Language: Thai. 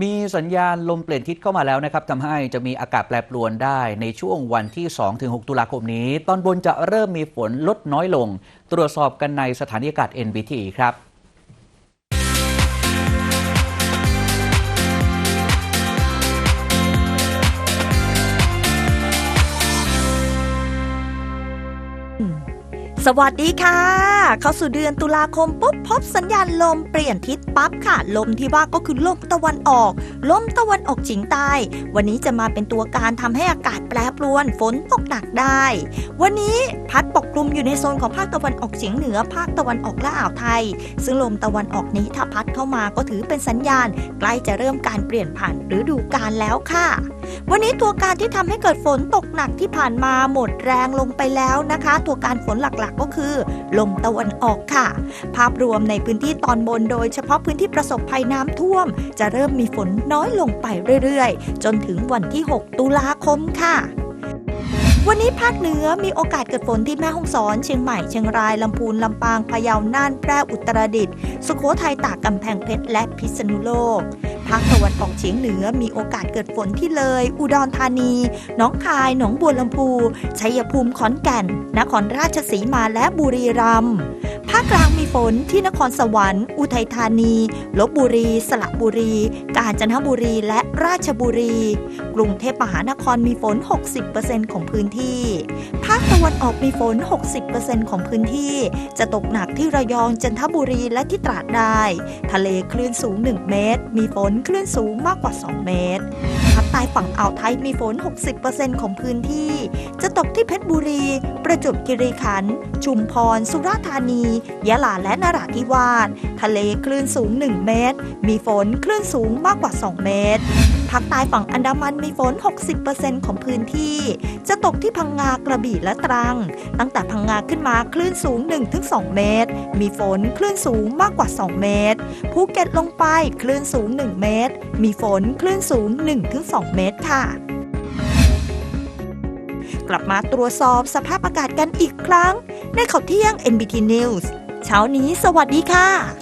มีสัญญาณลมเปลี่ยนทิศเข้ามาแล้วนะครับทำให้จะมีอากาศแปรปรวนได้ในช่วงวันที่ 2-6 ตุลาคมนี้ ตอนบนจะเริ่มมีฝนลดน้อยลง ตรวจสอบกันในสถานีอากาศ NBT ครับ สวัสดีค่ะ เข้าสู่เดือนตุลาคมปุ๊บพบสัญญาณลมเปลี่ยนทิศปั๊บค่ะ ลมที่ว่าก็คือลมตะวันออก ลมตะวันออกเฉียงใต้ วันนี้จะมาเป็นตัวการทำให้อากาศแปรปรวน ฝนตกหนักได้ วันนี้พัดปกคลุมอยู่ในโซนของภาคตะวันออกเฉียงเหนือ ภาคตะวันออกและอ่าวไทย ซึ่งลมตะวันออกนี้ถ้าพัดเข้ามาก็ถือเป็นสัญญาณ ใกล้จะเริ่มการเปลี่ยนผ่านฤดูกาลแล้วค่ะ วันนี้ตัวการที่ทำให้เกิดฝนตกหนักที่ผ่านมาหมดแรงลงไปแล้วนะคะ ตัวการฝนหลักๆก็คือลมตะวันออกค่ะ ภาพรวมในพื้นที่ตอนบนโดยเฉพาะพื้นที่ประสบภัยน้ำท่วม จะเริ่มมีฝนน้อยลงไปเรื่อยๆ จนถึงวันที่ 6 ตุลาคมค่ะวันนี้ภาคเหนือมีโอกาสเกิดฝนที่แม่ฮ่องสอน เชียงใหม่ เชียงราย ลำพูน ลำปาง พะเยา น่าน แพร่ อุตรดิตถ์ สุโขทัย ตาก กำแพงเพชร และพิษณุโลก ภาคตะวันออกเฉียงเหนือมีโอกาสเกิดฝนที่เลย อุดรธานีหนองคาย หนองบัวลำพูชัยภูมิขอนแก่น นครราชสีมาและบุรีรัมย์ ภาคกลางมีฝนที่นครสวรรค์ อุทัยธานี ลบบุรี สระบุรี กาญจนบุรี และราชบุรี กรุงเทพมหานครมีฝน 60%ของพื้นที่ ภาคตะวันออกมีฝน 60%ของพื้นที่ จะตกหนักที่ระยอง จันทบุรี และที่ตราดได้ ทะเลคลื่นสูง 1 เมตร มีฝนคลื่นสูงมากกว่า 2 เมตร ใต้ฝั่งอ่าวไทยมีฝน 60%ของพื้นที่ จะตกที่เพชรบุรี ประจวบคีรีขันธ์ ชุมพร สุราษฎร์ธานี ยะลาและนราธิวาส ทะเลคลื่นสูง 1 เมตร มีฝนคลื่นสูงมากกว่า 2 เมตรภาคใต้ฝั่งอันดามันมีฝน 60%ของพื้นที่ จะตกที่พังงากระบี่และตรัง ตั้งแต่พังงาขึ้นมาคลื่นสูง 1-2 เมตร มีฝนคลื่นสูงมากกว่า 2 เมตร ภูเก็ตลงไปคลื่นสูง 1 เมตร มีฝนคลื่นสูง 1-2เมตรค่ะกลับมาตรวจสอบสภาพอากาศกันอีกครั้ง ในข่าวเที่ยง NBT News เช้านี้สวัสดีค่ะ